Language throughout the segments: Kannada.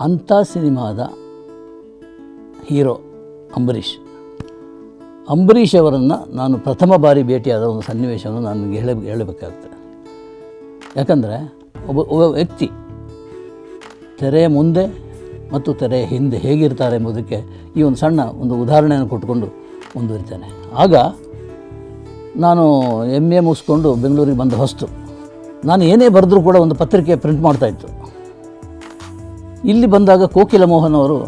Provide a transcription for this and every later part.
ಅಂಥ ಸಿನಿಮಾದ ಹೀರೋ ಅಂಬರೀಷ್. ಅಂಬರೀಷ್ ಅವರನ್ನು ನಾನು ಪ್ರಥಮ ಬಾರಿ ಭೇಟಿಯಾದ ಒಂದು ಸನ್ನಿವೇಶವನ್ನು ನನಗೆ ಹೇಳ ಹೇಳಬೇಕಾಗ್ತದೆ. ಯಾಕಂದರೆ ಒಬ್ಬ ಒಬ್ಬ ವ್ಯಕ್ತಿ ತೆರೆಯ ಮುಂದೆ ಮತ್ತು ತೆರೆಯ ಹಿಂದೆ ಹೇಗಿರ್ತಾರೆ ಎಂಬುದಕ್ಕೆ ಈ ಒಂದು ಸಣ್ಣ ಒಂದು ಉದಾಹರಣೆಯನ್ನು ಕೊಟ್ಟುಕೊಂಡು ಮುಂದುವರಿತೇನೆ. ಆಗ ನಾನು ಎಂ ಎ ಮುಗಿಸ್ಕೊಂಡು ಬೆಂಗಳೂರಿಗೆ ಬಂದ ಹೊಸ್ತು. ನಾನು ಏನೇ ಬರೆದ್ರೂ ಕೂಡ ಒಂದು ಪತ್ರಿಕೆ ಪ್ರಿಂಟ್ ಮಾಡ್ತಾಯಿತ್ತು ಇಲ್ಲಿ ಬಂದಾಗ ಕೋಕಿಲ ಮೋಹನ್ ಅವರು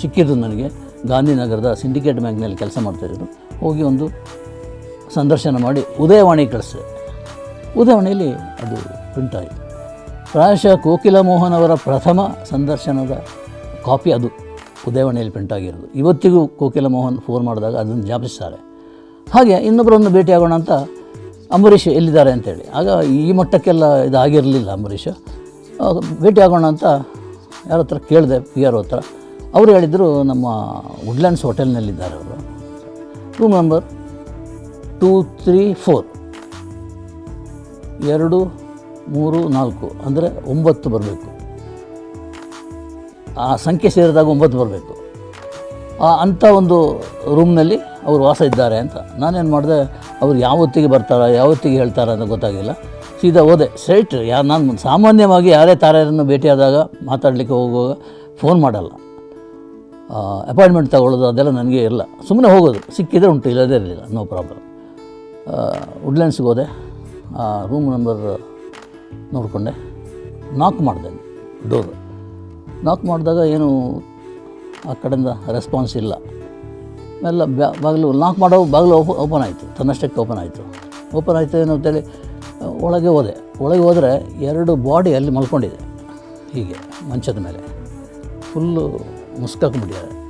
ಸಿಕ್ಕಿದ್ದು ನನಗೆ. ಗಾಂಧಿನಗರದ ಸಿಂಡಿಕೇಟ್ ಬ್ಯಾಂಕ್ನಲ್ಲಿ ಕೆಲಸ ಮಾಡ್ತಾಯಿದ್ರು ಹೋಗಿ ಒಂದು ಸಂದರ್ಶನ ಮಾಡಿ ಉದಯವಾಣಿ ಕಳಿಸಿದೆ. ಉದಯವಾಣಿಯಲ್ಲಿ ಅದು ಪ್ರಿಂಟ್ ಆಯಿತು. ಪ್ರಾಯಶಃ ಕೋಕಿಲ ಮೋಹನ್ ಅವರ ಪ್ರಥಮ ಸಂದರ್ಶನದ ಕಾಪಿ ಅದು. ಉದಯವಾಣಿಯಲ್ಲಿ ಪ್ರಿಂಟ್ ಆಗಿರೋದು. ಇವತ್ತಿಗೂ ಕೋಕಿಲ ಮೋಹನ್ ಫೋನ್ ಮಾಡಿದಾಗ ಅದನ್ನು ಜ್ಞಾಪಿಸ್ತಾರೆ. ಹಾಗೆ ಇನ್ನೊಬ್ಬರನ್ನು ಭೇಟಿಯಾಗೋಣ ಅಂತ ಅಂಬರೀಷ್ ಎಲ್ಲಿದ್ದಾರೆ ಅಂತೇಳಿ ಆಗ ಈ ಮಟ್ಟಕ್ಕೆಲ್ಲ ಇದಾಗಿರಲಿಲ್ಲ ಅಂಬರೀಷ್. ಭೇಟಿಯಾಗೋಣ ಅಂತ ಯಾರ ಹತ್ರ ಕೇಳಿದೆ ಪಿ ಆರ್ ಹತ್ರ, ಅವರು ಹೇಳಿದರು ನಮ್ಮ ವುಡ್ಲ್ಯಾಂಡ್ಸ್ ಹೋಟೆಲ್ನಲ್ಲಿದ್ದಾರೆ ಅವರು. Room number two three four ಎರಡು, ಮೂರು, ನಾಲ್ಕು, ಅಂದರೆ ಒಂಬತ್ತು ಬರಬೇಕು. ಆ ಸಂಖ್ಯೆ ಸೇರಿದಾಗ ಒಂಬತ್ತು ಬರಬೇಕು. ಆ ಅಂಥ ಒಂದು ರೂಮ್ನಲ್ಲಿ ಅವರು ವಾಸ ಇದ್ದಾರೆ ಅಂತ. ನಾನೇನು ಮಾಡಿದೆ, ಅವ್ರು ಯಾವತ್ತಿಗೆ ಬರ್ತಾರ, ಯಾವತ್ತಿಗೆ ಹೇಳ್ತಾರೆ ಅಂತ ಗೊತ್ತಾಗಿಲ್ಲ. ಸೀದಾ ಹೋದೆ. ಸ್ಟ್ರೈಟ್ ಯಾ, ನಾನು ಸಾಮಾನ್ಯವಾಗಿ ಯಾರೇ ತಾರೆಯರನ್ನು ಭೇಟಿಯಾದಾಗ ಮಾತಾಡಲಿಕ್ಕೆ ಹೋಗುವಾಗ ಫೋನ್ ಮಾಡಲ್ಲ. ಅಪಾಯಿಂಟ್ಮೆಂಟ್ ತಗೊಳ್ಳೋದು ಅದೆಲ್ಲ ನನಗೆ ಇಲ್ಲ. ಸುಮ್ಮನೆ ಹೋಗೋದು. ಸಿಕ್ಕಿದ್ರೆ ಉಂಟು ಇಲ್ಲದೇ ಇರಲಿಲ್ಲ. ನೋ ಪ್ರಾಬ್ಲಮ್ ವುಡ್ಲ್ಯಾಂಡ್ಸ್ಗೆ ಹೋದೆ. ರೂಮ್ ನಂಬರ್ ನೋಡಿಕೊಂಡೆ. ನಾಕ್ ಮಾಡಿದೆ. ಡೋರ್ ನಾಕ್ ಮಾಡಿದಾಗ ಏನು, ಆ ಕಡೆಯಿಂದ ರೆಸ್ಪಾನ್ಸ್ ಇಲ್ಲ. ಎಲ್ಲ ಬ್ಯಾ, ಬಾಗಿಲು ನಾಕ್ ಮಾಡೋ, ಬಾಗಿಲು ಓಪ ಓಪನ್ ಆಯಿತು. ತನ್ನಷ್ಟಕ್ಕೆ ಓಪನ್ ಆಯಿತು. ಓಪನ್ ಆಯಿತು ಏನು ಅಂತೇಳಿ ಒಳಗೆ ಹೋದೆ. ಒಳಗೆ ಹೋದರೆ ಎರಡು ಬಾಡಿ ಅಲ್ಲಿ ಮಲ್ಕೊಂಡಿದೆ. ಹೀಗೆ ಮಂಚದ ಮೇಲೆ. ಫುಲ್ಲು ಮುಸ್ಕಾಕೊಂಡ್ಬಿಟ್ಟಿದ್ದಾರೆ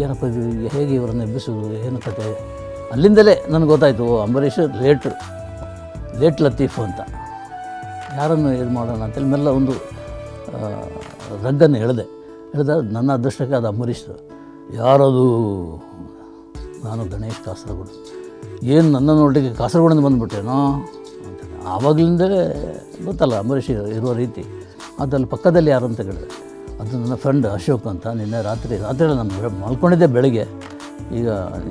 ಏನಪ್ಪ ಇದು? ಹೇಗೆ ಇವರನ್ನು ಎಬ್ಬಿಸೋದು? ಏನು ಕತೆ? ಅಲ್ಲಿಂದಲೇ ನನಗೆ ಗೊತ್ತಾಯಿತು ಅಂಬರೀಷ್ ಲೇಟ್ ಲೇಟ್ ಲತೀಫ್ ಅಂತ. ಯಾರನ್ನು ಇದು ಮಾಡೋಣ ಅಂತೇಳಿ ಮೆಲ್ಲ ಒಂದು ರಗ್ಗನ್ನು ಎಳೆದೆ. ಎಳೆದ ನನ್ನ ಅದೃಷ್ಟಕ್ಕೆ ಅದು ಅಂಬರೀಷ್. ಯಾರದು? ನಾನು ಗಣೇಶ್ ಕಾಸರಗೋಡು. ಏನು ನನ್ನ ನೋಡಲಿಕ್ಕೆ ಕಾಸರಗೋಡಿಂದ ಬಂದುಬಿಟ್ಟೇನೋ? ಆವಾಗಲಿಂದಲೇ ಗೊತ್ತಲ್ಲ ಅಂಬರೀಷ್ ಇರೋ ರೀತಿ. ಅದ್ರಲ್ಲಿ ಪಕ್ಕದಲ್ಲಿ ಯಾರು ಅಂತ ಕೇಳಿದೆ ಅದು ನನ್ನ ಫ್ರೆಂಡ್ ಅಶೋಕ್ ಅಂತ ನಿನ್ನೆ ರಾತ್ರಿ ರಾತ್ರಿ ನಾನು ಮಲ್ಕೊಂಡಿದ್ದೆ ಬೆಳಗ್ಗೆ. ಈಗ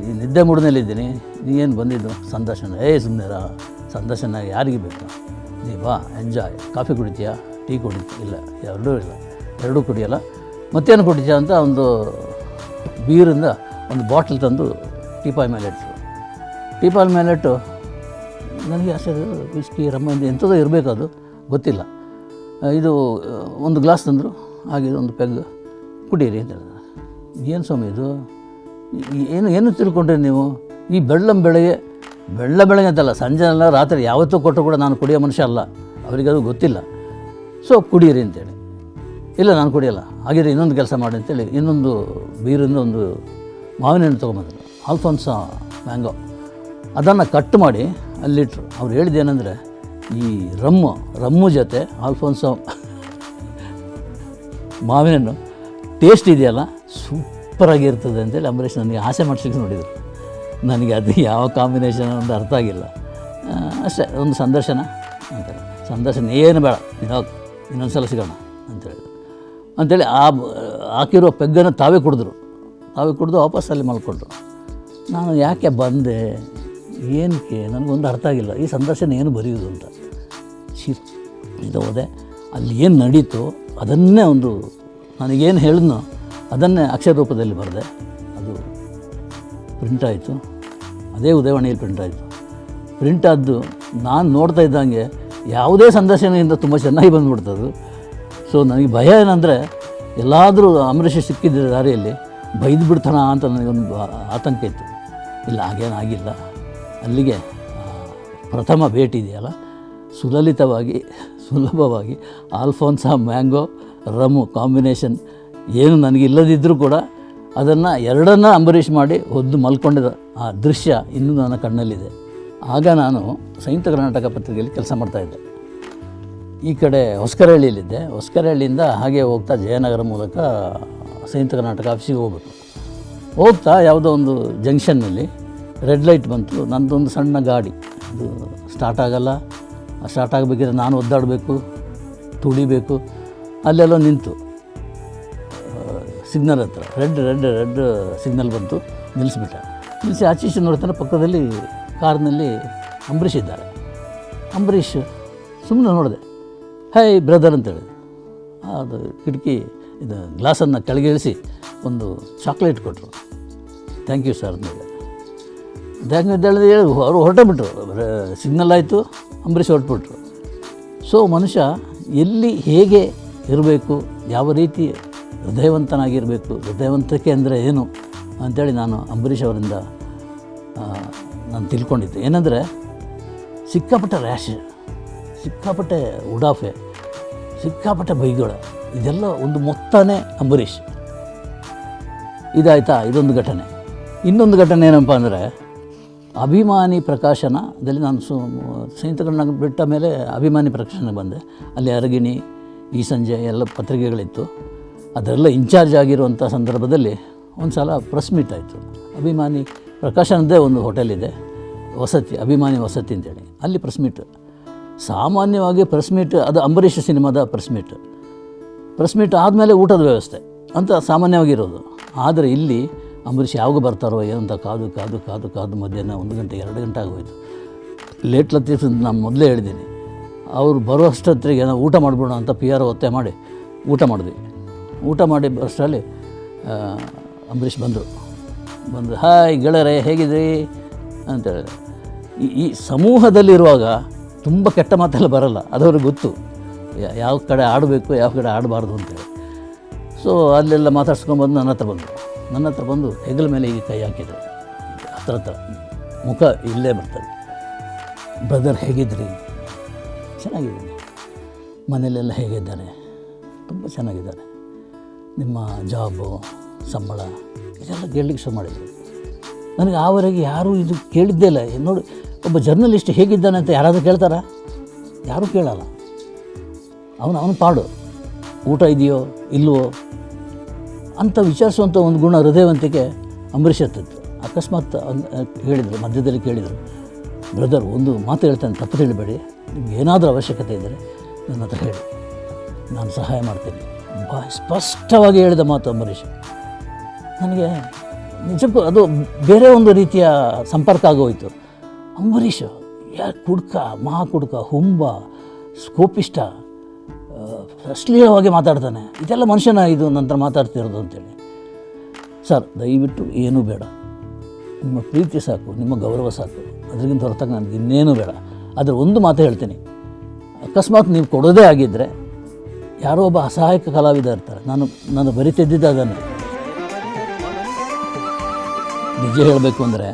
ಈ ನಿದ್ದೆ ಮೂಡ್ನಲ್ಲಿದ್ದೀನಿ ನೀನು ಬಂದಿದ್ದು? ಸಂದರ್ಶನ. ಏ ಸುಮ್ಮನೆ ಸಂದರ್ಶನ ಯಾರಿಗೆ ಬೇಕು? ನೀ ಬಾ ಎಂಜಾಯ್ ಕಾಫಿ ಕುಡಿತೀಯಾ? ಟೀ ಕುಡಿತೀಯ? ಇಲ್ಲ, ಎರಡೂ ಇಲ್ಲ. ಎರಡೂ ಕುಡಿಯಲ್ಲ. ಮತ್ತೇನು ಕುಡಿತೀಯ ಅಂತ ಒಂದು ಬೀರಿಂದ ಒಂದು ಬಾಟ್ಲ್ ತಂದು ಟೀಪಾಯ್ ಮೇಲೆ ಇಟ್ಟರು ಟೀಪಾಯ್ ಇಟ್ಟು ನನಗೆ ಅಷ್ಟೇ ವಿಸ್ಕಿ ರಮ್ಮ ಎಂಥದೋ ಇರಬೇಕು ಅದು. ಗೊತ್ತಿಲ್ಲ. ಇದು ಒಂದು ಗ್ಲಾಸ್ ತಂದರು, ಹಾಗೆ ಒಂದು ಪೆಗ್ ಕುಡೀರಿ ಅಂತ ಹೇಳಿದ್ರು ಏನು ಸ್ವಾಮಿ ಇದು? ಏನು ಏನು ತಿಳ್ಕೊಂಡ್ರಿ ನೀವು? ಈ ಬೆಳ್ಳಂ ಬೆಳಗ್ಗೆ ಬೆಳ್ಳ ಬೆಳಗ್ಗೆ ಅಂತಲ್ಲ, ಸಂಜೆ ಅಲ್ಲ, ರಾತ್ರಿ ಯಾವತ್ತೂ ಕೊಟ್ಟರು ಕೂಡ ನಾನು ಕುಡಿಯೋ ಮನುಷ್ಯ ಅಲ್ಲ. ಅವರಿಗೆ ಅದು ಗೊತ್ತಿಲ್ಲ. ಸೊ ಕುಡೀರಿ ಅಂತೇಳಿ. ಇಲ್ಲ, ನಾನು ಕುಡಿಯಲ್ಲ. ಹಾಗಿದ್ರೆ ಇನ್ನೊಂದು ಕೆಲಸ ಮಾಡಿ ಅಂತೇಳಿ, ಇನ್ನೊಂದು ಬೀರಿಂದ ಒಂದು ಮಾವಿನ ಹಣ್ಣು ತೊಗೊಂಬಂದರು. ಆಲ್ಫೋನ್ಸ ಮ್ಯಾಂಗೋ ಅದನ್ನು ಕಟ್ ಮಾಡಿ ಅಲ್ಲಿಟ್ರು. ಅವ್ರು ಹೇಳಿದ್ದೇನೆಂದರೆ, ಈ ರಮ್ಮು ರಮ್ಮು ಜೊತೆ ಆಲ್ಫೋನ್ಸ ಮಾವಿನ ಹಣ್ಣು ಟೇಸ್ಟ್ ಇದೆಯಲ್ಲ ಸೂಪರಾಗಿರ್ತದೆ ಅಂತೇಳಿ ಅಂಬರೀಷ್ ನನಗೆ ಆಸೆ ಮಾಡಿಸ್ಲಿಕ್ಕೆ ನೋಡಿದರು. ನನಗೆ ಅದು ಯಾವ ಕಾಂಬಿನೇಷನ್ ಅಂತ ಅರ್ಥ ಆಗಿಲ್ಲ. ಅಷ್ಟೇ, ಒಂದು ಸಂದರ್ಶನ ಅಂತೇಳಿ ಸಂದರ್ಶನ ಏನು ಬೇಡ ಹೋಗು ಇನ್ನೊಂದು ಸಲ ಸಿಗೋಣ ಅಂತೇಳಿ ಅಂಥೇಳಿ ಆ, ಹಾಕಿರೋ ಪೆಗ್ಗನ್ನು ತಾವೇ ಕುಡಿದ್ರು. ತಾವೇ ಕುಡಿದು ವಾಪಸ್ ಅಲ್ಲಿ ಮಲ್ಕೊಂಡ್ರು. ನಾನು ಯಾಕೆ ಬಂದೆ? ಏನಕ್ಕೆ? ನನಗೊಂದು ಅರ್ಥ ಆಗಿಲ್ಲ. ಈ ಸಂದರ್ಶನ ಏನು ಬರೆಯೋದು ಅಂತ. ಶಿ ಇದು ಹೋದೆ. ಅಲ್ಲಿ ಏನು ನಡೀತು ಅದನ್ನೇ ಒಂದು ನನಗೇನು ಹೇಳಿದ್ನೋ ಅದನ್ನೇ ಅಕ್ಷರ ರೂಪದಲ್ಲಿ ಬರೆದೆ. ಅದು ಪ್ರಿಂಟ್ ಆಯಿತು. ಅದೇ ಉದಯವಾಣಿಯಲ್ಲಿ ಪ್ರಿಂಟ್ ಆಯಿತು. ಪ್ರಿಂಟ್ ಆದ್ದು ನಾನು ನೋಡ್ತಾ ಇದ್ದಂಗೆ ಯಾವುದೇ ಸಂದರ್ಶನದಿಂದ ತುಂಬ ಚೆನ್ನಾಗಿ ಬಂದ್ಬಿಡ್ತದು ಸೊ ನನಗೆ ಭಯ ಏನಂದರೆ ಎಲ್ಲಾದರೂ ಅಂಬರೀಷ್ ಸಿಕ್ಕಿದ್ದ ದಾರಿಯಲ್ಲಿ ಬೈದು ಬಿಡ್ತಾನ ಅಂತ ನನಗೊಂದು ಆತಂಕ ಇತ್ತು. ಇಲ್ಲ ಹಾಗೇನಾಗಿಲ್ಲ ಅಲ್ಲಿಗೆ ಪ್ರಥಮ ಭೇಟಿ ಇದೆಯಲ್ಲ? ಸುಲಲಿತವಾಗಿ, ಸುಲಭವಾಗಿ ಆಲ್ಫೋನ್ಸಾ, ಮ್ಯಾಂಗೋ, ರಮು ಕಾಂಬಿನೇಷನ್ ಏನು ನನಗೆ ಇಲ್ಲದಿದ್ದರೂ ಕೂಡ ಅದನ್ನು ಎರಡನ್ನ ಅಂಬರೀಷ್ ಮಾಡಿ ಒದ್ದು ಮಲ್ಕೊಂಡಿದ್ದ ಆ ದೃಶ್ಯ ಇನ್ನೂ ನನ್ನ ಕಣ್ಣಲ್ಲಿದೆ. ಆಗ ನಾನು ಸಂಯುಕ್ತ ಕರ್ನಾಟಕ ಪತ್ರಿಕೆಯಲ್ಲಿ ಕೆಲಸ ಮಾಡ್ತಾಯಿದ್ದೆ ಈ ಕಡೆ ಹೊಸಕರಹಳ್ಳಿಯಲ್ಲಿದ್ದೆ. ಹೊಸಕರಹಳ್ಳಿಯಿಂದ ಹಾಗೆ ಹೋಗ್ತಾ ಜಯನಗರ ಮೂಲಕ ಸಂಯುಕ್ತ ಕರ್ನಾಟಕ ಆಫೀಸಿಗೆ ಹೋಗ್ಬೇಕು. ಹೋಗ್ತಾ ಯಾವುದೋ ಒಂದು ಜಂಕ್ಷನ್ನಲ್ಲಿ ರೆಡ್ ಲೈಟ್ ಬಂತು. ನಂದೊಂದು ಸಣ್ಣ ಗಾಡಿ. ಅದು ಸ್ಟಾರ್ಟ್ ಆಗಲ್ಲ. ಸ್ಟಾರ್ಟ್ ಆಗಬೇಕಿದ್ರೆ ನಾನು ಒದ್ದಾಡಬೇಕು, ತುಳಿಬೇಕು, ಅಲ್ಲೆಲ್ಲ ನಿಂತು. ಸಿಗ್ನಲ್ ಹತ್ರ. ರೆಡ್ ರೆಡ್ ರೆಡ್ ಸಿಗ್ನಲ್ ಬಂತು. ನಿಲ್ಲಿಸ್ಬಿಟ್ಟ ನಿಲ್ಲಿಸಿ ಆಚೆ ಈಚೆ ನೋಡ್ತಾನೆ ಪಕ್ಕದಲ್ಲಿ ಕಾರ್ನಲ್ಲಿ ಅಂಬರೀಷ್ ಇದ್ದಾರೆ. ಅಂಬರೀಷ್ ಸುಮ್ಮನೆ ನೋಡಿದೆ. ಹೈ ಬ್ರದರ್ ಅಂತೇಳಿ. ಅದು ಕಿಟಕಿ, ಇದು ಗ್ಲಾಸನ್ನು ಕೆಳಗಿಳಿಸಿ ಒಂದು ಚಾಕ್ಲೇಟ್ ಕೊಟ್ಟರು ಥ್ಯಾಂಕ್ ಯು ಸರ್ ಅಂದೇಳಿ ಅಂತ ಹೇಳಿದ್ರೆ ಹೇಳಿ, ಅವರು ಹೊರಟಬಿಟ್ರು ಸಿಗ್ನಲ್ ಆಯಿತು, ಅಂಬರೀಷ್ ಹೊರಟ್ಬಿಟ್ರು. ಸೊ ಮನುಷ್ಯ ಎಲ್ಲಿ ಹೇಗೆ ಇರಬೇಕು, ಯಾವ ರೀತಿ ಹೃದಯವಂತನಾಗಿರಬೇಕು ಹೃದಯವಂತಿಕೆ ಅಂದರೆ ಏನು ಅಂಥೇಳಿ ನಾನು ಅಂಬರೀಷ್ ಅವರಿಂದ ನಾನು ತಿಳ್ಕೊಂಡಿದ್ದೆ. ಏನಂದರೆ, ಸಿಕ್ಕಾಪಟ್ಟೆ ರ್ಯಾಶ್ ಸಿಕ್ಕಾಪಟ್ಟೆ ಉಡಾಫೆ, ಸಿಕ್ಕಾಪಟ್ಟೆ ಬೈಗಳು, ಇದೆಲ್ಲ ಒಂದು ಮೊತ್ತನೇ ಅಂಬರೀಷ್. ಇದಾಯ್ತಾ, ಇದೊಂದು ಘಟನೆ. ಇನ್ನೊಂದು ಘಟನೆ ಏನಪ್ಪ ಅಂದರೆ ಅಭಿಮಾನಿ ಪ್ರಕಾಶನದಲ್ಲಿ ನಾನು ಸು ಸಂಯುಕ್ತಗಳನ್ನ ಬಿಟ್ಟ ಮೇಲೆ ಅಭಿಮಾನಿ ಪ್ರಕಾಶನಕ್ಕೆ ಬಂದೆ. ಅಲ್ಲಿ ಅರಗಿಣಿ, ಈ ಸಂಜೆ ಎಲ್ಲ ಪತ್ರಿಕೆಗಳಿತ್ತು. ಅದರೆಲ್ಲ ಇನ್ಚಾರ್ಜ್ ಆಗಿರುವಂಥ ಸಂದರ್ಭದಲ್ಲಿ ಒಂದು ಸಲ ಪ್ರೆಸ್ ಮೀಟ್ ಆಯಿತು. ಅಭಿಮಾನಿ ಪ್ರಕಾಶನದ್ದೇ ಒಂದು ಹೋಟೆಲ್ ಇದೆ. ವಸತಿ, ಅಭಿಮಾನಿ ವಸತಿ ಅಂತೇಳಿ. ಅಲ್ಲಿ ಪ್ರೆಸ್ ಮೀಟ್. ಸಾಮಾನ್ಯವಾಗಿ ಪ್ರೆಸ್ ಮೀಟ್, ಅದು ಅಂಬರೀಷ್ ಸಿನಿಮಾದ ಪ್ರೆಸ್ ಮೀಟ್. ಪ್ರೆಸ್ ಮೀಟ್ ಆದಮೇಲೆ ಊಟದ ವ್ಯವಸ್ಥೆ ಅಂತ ಸಾಮಾನ್ಯವಾಗಿರೋದು ಆದರೆ ಇಲ್ಲಿ ಅಂಬರೀಷ್ ಯಾವಾಗ ಬರ್ತಾರೋ ಅಂತ ಕಾದು ಕಾದು ಕಾದು ಕಾದು ಮಧ್ಯಾಹ್ನ ಒಂದು ಗಂಟೆ, ಎರಡು ಗಂಟೆ ಆಗೋಯ್ತು. ಲೇಟ್ ಲತೀಫ್ ನಾನು ಮೊದಲೇ ಹೇಳಿದ್ದೀನಿ, ಅವ್ರು ಬರುವಷ್ಟೊತ್ತಿಗೆ ನಾವು ಊಟ ಮಾಡಿಬಿಡೋಣ ಅಂತ ಪಿ ಆರ್ ಒತ್ತೆ ಮಾಡಿ ಊಟ ಮಾಡಿದ್ವಿ. ಊಟ ಮಾಡಿ ಅಷ್ಟರಲ್ಲಿ ಅಂಬರೀಷ್ ಬಂದರು. ಬಂದು ಹಾಯ್ ಗೆಳೆಯರೆ, ಹೇಗಿದ್ರಿ? ಅಂತ ಹೇಳಿದೆ ಈ ಸಮೂಹದಲ್ಲಿರುವಾಗ ತುಂಬ ಕೆಟ್ಟ ಮಾತೆಲ್ಲ ಬರಲ್ಲ, ಅದವ್ರಿಗೆ ಗೊತ್ತು. ಯಾವ ಕಡೆ ಆಡಬೇಕು, ಯಾವ ಕಡೆ ಆಡಬಾರ್ದು ಅಂತೇಳಿ ಸೊ ಅಲ್ಲೆಲ್ಲ ಮಾತಾಡ್ಸ್ಕೊಂಬಂದು ನನ್ನ ಹತ್ರ ಬಂದರು. ನನ್ನ ಹತ್ರ ಬಂದು ಹೆಗಲ ಮೇಲೆ ಈ ಕೈ ಹಾಕಿದ್ರು. ಹತ್ರ ಹತ್ರ ಮುಖ ಇಲ್ಲೇ ಬರ್ತದೆ. ಬ್ರದರ್ ಹೇಗಿದ್ರಿ? ಚೆನ್ನಾಗಿದ್ದೀನಿ. ಮನೆಯಲ್ಲೆಲ್ಲ ಹೇಗಿದ್ದಾರೆ? ತುಂಬ ಚೆನ್ನಾಗಿದ್ದಾರೆ. ನಿಮ್ಮ ಜಾಬು ಸಂಬಳ ಇದೆಲ್ಲ ಕೇಳಲಿಕ್ಕೆ ಶುರು ಮಾಡಿದರು. ನನಗೆ ಆವರೆಗೆ ಯಾರೂ ಇದು ಕೇಳಿದ್ದೇ ಇಲ್ಲ. ನೋಡಿ, ಒಬ್ಬ ಜರ್ನಲಿಸ್ಟ್ ಹೇಗಿದ್ದಾನೆ ಅಂತ ಯಾರಾದರೂ ಕೇಳ್ತಾರಾ? ಯಾರೂ ಕೇಳಲ್ಲ. ಅವನು ಅವನು ಪಾಡು. ಊಟ ಇದೆಯೋ, ಇಲ್ವೋ? ಅಂತ ವಿಚಾರಿಸುವಂಥ ಒಂದು ಗುಣ ಹೃದಯವಂತಿಕೆ ಅಂಬರೀಷ್ ಹತ್ತಿತ್ತು ಅಕಸ್ಮಾತ್ ಹೇಳಿದರು, ಮಧ್ಯದಲ್ಲಿ ಕೇಳಿದರು, ಬ್ರದರ್, ಒಂದು ಮಾತು ಹೇಳ್ತೇನೆ, ತಪ್ಪು ತಿಳಿಬೇಡಿ, ನಿಮ್ಗೆ ಏನಾದರೂ ಅವಶ್ಯಕತೆ ಇದ್ದರೆ ನನ್ನ ಹತ್ರ ಹೇಳಿ. ನಾನು ಸಹಾಯ ಮಾಡ್ತೀನಿ. ಬಾ, ಸ್ಪಷ್ಟವಾಗಿ ಹೇಳಿದ ಮಾತು ಅಂಬರೀಷ್. ನನಗೆ ನಿಜಕ್ಕೂ ಅದು ಬೇರೆ ಒಂದು ರೀತಿಯ ಸಂಪರ್ಕ ಆಗೋಯಿತು. ಅಂಬರೀಷ್ ಯಾ ಕುಡ್ಕ ಮಹಾ ಕುಡ್ಕ ಹುಂಬ, ಸ್ಕೋಪಿಷ್ಟ ಅಶ್ಲೀಲವಾಗಿ ಮಾತಾಡ್ತಾನೆ. ಇದೆಲ್ಲ ಮನುಷ್ಯನ ಇದು ನಂತರ ಮಾತಾಡ್ತಿರೋದು ಅಂತೇಳಿ. ಸರ್, ದಯವಿಟ್ಟು ಏನೂ ಬೇಡ. ನಿಮ್ಮ ಪ್ರೀತಿ ಸಾಕು, ನಿಮ್ಮ ಗೌರವ ಸಾಕು. ಅದರಿಗಿಂತ ಹೊರತಾಗಿ ನನಗೆ ಇನ್ನೇನು ಬೇಡ. ಆದರೆ ಒಂದು ಮಾತು ಹೇಳ್ತೀನಿ. ಅಕಸ್ಮಾತ್ ನೀವು ಕೊಡೋದೇ ಆಗಿದ್ದರೆ ಯಾರೋ ಒಬ್ಬ ಅಸಹಾಯಕ ಕಲಾವಿದ ಇರ್ತಾರೆ. ನಾನು ನಾನು ಬರಿತಿದ್ದಿದ್ದ ಅದನ್ನು ನಿಜ ಹೇಳಬೇಕು ಅಂದರೆ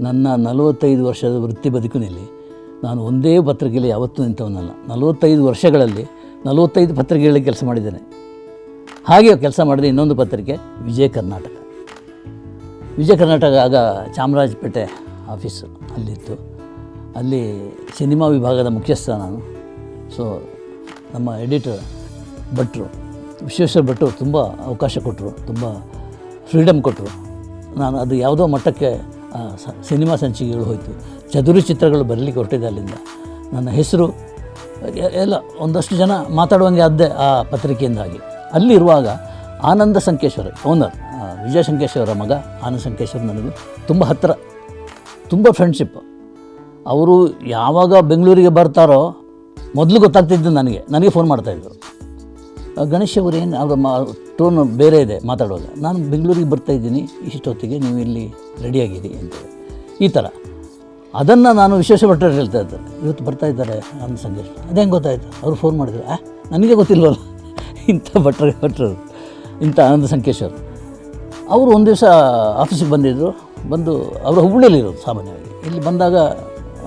ನನ್ನ ನಲವತ್ತೈದು ವರ್ಷದ ವೃತ್ತಿ ಬದುಕಿನಲ್ಲಿ ನಾನು ಒಂದೇ ಪತ್ರಿಕೆಯಲ್ಲಿ ಯಾವತ್ತೂ ನಿಂತವನಲ್ಲ. ನಲವತ್ತೈದು ವರ್ಷಗಳಲ್ಲಿ ನಲವತ್ತೈದು ಪತ್ರಿಕೆಗಳಲ್ಲಿ ಕೆಲಸ ಮಾಡಿದ್ದೇನೆ. ಹಾಗೆ ಕೆಲಸ ಮಾಡಿದ ಇನ್ನೊಂದು ಪತ್ರಿಕೆ, ವಿಜಯ ಕರ್ನಾಟಕ. ವಿಜಯ ಕರ್ನಾಟಕ ಆಗ ಚಾಮರಾಜಪೇಟೆ ಆಫೀಸು ಅಲ್ಲಿತ್ತು. ಅಲ್ಲಿ ಸಿನಿಮಾ ವಿಭಾಗದ ಮುಖ್ಯಸ್ಥ ನಾನು. ಸೊ ನಮ್ಮ ಎಡಿಟರ್ ಭಟ್ರು, ವಿಶ್ವೇಶ್ವರ ಭಟ್ರು ತುಂಬ ಅವಕಾಶ ಕೊಟ್ಟರು, ತುಂಬ ಫ್ರೀಡಮ್ ಕೊಟ್ಟರು. ನಾನು ಅದು ಯಾವುದೋ ಮಟ್ಟಕ್ಕೆ ಸಿನಿಮಾ ಸಂಚಿಕೆಗಳು ಹೋಯಿತು. ಚದುರಿ ಚಿತ್ರಗಳು ಬರಲಿಕ್ಕೆ ಹೊರಟಿದೆ ಅಲ್ಲಿಂದ. ನನ್ನ ಹೆಸರು ಎಲ್ಲ ಒಂದಷ್ಟು ಜನ ಮಾತಾಡುವಂಗೆ ಅದ್ದೆ ಆ ಪತ್ರಿಕೆಯಿಂದಾಗಿ. ಅಲ್ಲಿರುವಾಗ ಆನಂದ ಸಂಕೇಶ್ವರ ಓನರ್ ವಿಜಯ ಸಂಕೇಶ್ವರ ಮಗ ಆನಂದ ಸಂಕೇಶ್ವರ ನನಗೆ ತುಂಬ ಹತ್ತಿರ ತುಂಬ ಫ್ರೆಂಡ್ಶಿಪ್ ಅವರು ಯಾವಾಗ ಬೆಂಗಳೂರಿಗೆ ಬರ್ತಾರೋ ಮೊದಲು ಗೊತ್ತಾಗ್ತಿದ್ದು ನನಗೆ ನನಗೆ ಫೋನ್ ಮಾಡ್ತಾಯಿದ್ರು ಗಣೇಶ್ ಅವರು ಏನು, ಅವರ ಮಾ ಟೋನ್ ಬೇರೆ ಇದೆ ಮಾತಾಡುವಾಗ. ನಾನು ಬೆಂಗಳೂರಿಗೆ ಬರ್ತಾ ಇದ್ದೀನಿ, ಇಷ್ಟೊತ್ತಿಗೆ ನೀವು ಇಲ್ಲಿ ರೆಡಿಯಾಗಿರಿ ಅಂತ ಈ ಥರ ಅದನ್ನು ನಾನು ವಿಶೇಷ ಭಟ್ಟರು ಹೇಳ್ತಾ ಇದ್ದೆ ಇವತ್ತು ಬರ್ತಾ ಇದ್ದಾರೆ ನನ್ನ ಸಂದೇಶ. ಅದೇ ಹೆಂಗೆ ಗೊತ್ತಾಯಿತು? ಅವ್ರು ಫೋನ್ ಮಾಡಿದ್ರು. ಆ, ನನಗೆ ಗೊತ್ತಿಲ್ವಲ್ಲ. ಇಂಥ ಭಟ್ರ, ಭಟ್ರು, ಇಂಥ ಆನಂದ ಸಂಕೇಶ್ವರ್ ಅವರು. ಒಂದು ದಿವಸ ಆಫೀಸಿಗೆ ಬಂದಿದ್ದರು ಬಂದು ಅವರು ಹುಬ್ಬಳ್ಳಿಯಲ್ಲಿರೋದು ಸಾಮಾನ್ಯವಾಗಿ. ಇಲ್ಲಿ ಬಂದಾಗ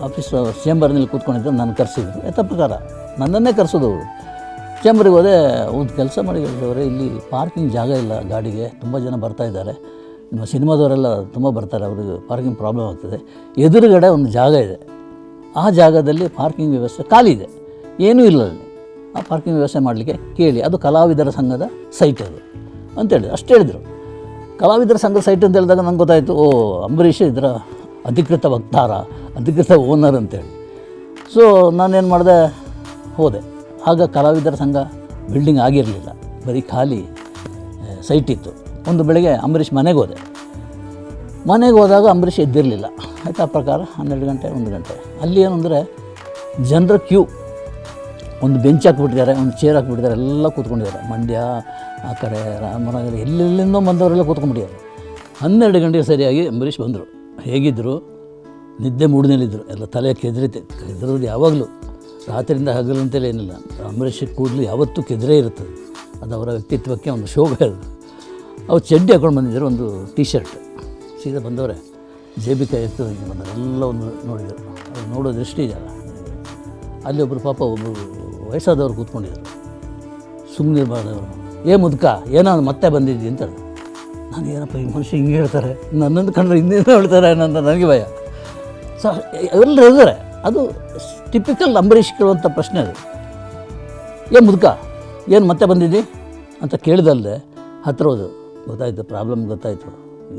ಆಫೀಸ್ ಚೇಂಬರ್ನಲ್ಲಿ ಕೂತ್ಕೊಂಡಿದ್ದರು ನಾನು ಕರೆಸಿದ್ರು. ಎತ್ತ ಪ್ರಕಾರ ನನ್ನನ್ನೇ ಕರೆಸೋದು ಅವರು. ಚೇಂಬರಿಗೆ ಹೋದೆ, ಒಂದು ಕೆಲಸ ಮಾಡಿ ಹೇಳಿದವರೆ ಇಲ್ಲಿ ಪಾರ್ಕಿಂಗ್ ಜಾಗ ಇಲ್ಲ ಗಾಡಿಗೆ. ತುಂಬ ಜನ ಬರ್ತಾ ಇದ್ದಾರೆ. ನಿಮ್ಮ ಸಿನಿಮಾದವರೆಲ್ಲ ತುಂಬ ಬರ್ತಾರೆ, ಅವ್ರಿಗೆ ಪಾರ್ಕಿಂಗ್ ಪ್ರಾಬ್ಲಮ್ ಆಗ್ತದೆ. ಎದುರುಗಡೆ ಒಂದು ಜಾಗ ಇದೆ. ಆ ಜಾಗದಲ್ಲಿ ಪಾರ್ಕಿಂಗ್ ವ್ಯವಸ್ಥೆ ಖಾಲಿ ಇದೆ. ಏನೂ ಇಲ್ಲ ಅಲ್ಲಿ. ಆ ಪಾರ್ಕಿಂಗ್ ವ್ಯವಸ್ಥೆ ಮಾಡಲಿಕ್ಕೆ ಕೇಳಿ. ಅದು ಕಲಾವಿದರ ಸಂಘದ ಸೈಟ್ ಅದು. ಅಂತೇಳಿದ್ರು ಅಷ್ಟು ಹೇಳಿದರು. ಕಲಾವಿದರ ಸಂಘದ ಸೈಟ್ ಅಂತ ಹೇಳಿದಾಗ ನಂಗೆ ಗೊತ್ತಾಯಿತು, ಓ, ಅಂಬರೀಷ್ ಇದರ ಅಧಿಕೃತ ವಕ್ತಾರ, ಅಧಿಕೃತ ಓನರ್ ಅಂತೇಳಿ. ಸೊ ನಾನೇನು ಮಾಡಿದೆ? ಹೋದೆ. ಆಗ ಕಲಾವಿದರ ಸಂಘ ಬಿಲ್ಡಿಂಗ್ ಆಗಿರಲಿಲ್ಲ. ಬರೀ ಖಾಲಿ ಸೈಟ್ ಇತ್ತು. ಒಂದು ಬೆಳಗ್ಗೆ ಅಂಬರೀಷ್ ಮನೆಗೆ ಹೋದೆ. ಮನೆಗೆ ಹೋದಾಗ ಅಂಬರೀಷ್ ಎದ್ದಿರಲಿಲ್ಲ. ಆಯ್ತು ಆ ಪ್ರಕಾರ? ಹನ್ನೆರಡು ಗಂಟೆ, ಒಂದು ಗಂಟೆ. ಅಲ್ಲಿ ಏನು ಅಂದರೆ ಜನರ ಕ್ಯೂ. ಒಂದು ಬೆಂಚ್ ಹಾಕ್ಬಿಟ್ಟಿದ್ದಾರೆ, ಒಂದು ಚೇರ್ ಹಾಕ್ಬಿಟ್ಟಿದ್ದಾರೆ, ಎಲ್ಲ ಕೂತ್ಕೊಂಡಿದ್ದಾರೆ. ಮಂಡ್ಯ, ಆ ಕಡೆ ರಾಮನಗರ, ಎಲ್ಲೆಲ್ಲಿಂದೋ ಬಂದವರೆಲ್ಲ ಕೂತ್ಕೊಂಡ್ಬಿಟ್ಟಿದ್ದಾರೆ. ಹನ್ನೆರಡು ಗಂಟೆಗೆ ಸರಿಯಾಗಿ ಅಂಬರೀಷ್ ಬಂದರು. ಹೇಗಿದ್ದರು ನಿದ್ದೆ ಮೂಡಿನಲ್ಲಿದ್ದರು ಎಲ್ಲ ತಲೆ ಕೆದರಿತೆ. ಕೆದರೋದು ಯಾವಾಗಲೂ. ರಾತ್ರಿಯಿಂದ ಹಗಲು ಅಂತೇಳಿ ಏನಿಲ್ಲ. ಅಂಬರೀಷ್ ಕೂದಲು ಯಾವತ್ತೂ ಕೆದರೇ ಇರುತ್ತದೆ. ಅದು ಅವರ ವ್ಯಕ್ತಿತ್ವಕ್ಕೆ ಒಂದು ಶೋಭ ಅದು. ಅವ್ರು ಚಡ್ಡಿ ಹಾಕೊಂಡು ಬಂದಿದ್ದರು ಒಂದು ಟಿ ಶರ್ಟ್ ಸೀದಾ ಬಂದವರೇ ಜೇಬಿ ಕೈ ಎತ್ತು, ಹಿಂಗೆ ಎಲ್ಲ ಒಂದು ನೋಡಿದರು. ಅದು ನೋಡೋ ದೃಷ್ಟಿ ಇದೆಯಲ್ಲ ಅಲ್ಲಿ ಒಬ್ಬರು ಪಾಪ ಒಬ್ಬರು ವಯಸ್ಸಾದವ್ರು ಕೂತ್ಕೊಂಡಿದ್ರು. ಸುಮ್ಮನೆ ಬಾರ್ದವರು ಏ ಮುದ್ಕ ಏನೋ ಮತ್ತೆ ಬಂದಿದ್ದಿ ಅಂತ ಹೇಳಿದ್ರು. ನಾನು ಏನಪ್ಪ, ಈ ಮನುಷ್ಯ ಹಿಂಗೆ ಹೇಳ್ತಾರೆ? ನನ್ನನ್ನು ಕಂಡ್ರೆ ಹಿಂದೆ ಹೇಳ್ತಾರೆ ಅನ್ನೋ ನನಗೆ ಭಯ. ಸೊ ಎಲ್ಲರೂ ಇದ್ದಾರೆ ಅದು ಟಿಪಿಕಲ್ ಅಂಬರೀಷ್ ಕೇಳುವಂಥ ಪ್ರಶ್ನೆ ಅದು. ಏ ಮುದ್ಕ, ಏನು ಮತ್ತೆ ಬಂದಿದ್ದಿ? ಅಂತ ಕೇಳಿದಲ್ಲದೆ ಹತ್ತಿರ ಹೋದು ಗೊತ್ತಾಯ್ತು ಪ್ರಾಬ್ಲಮ್ ಗೊತ್ತಾಯಿತು.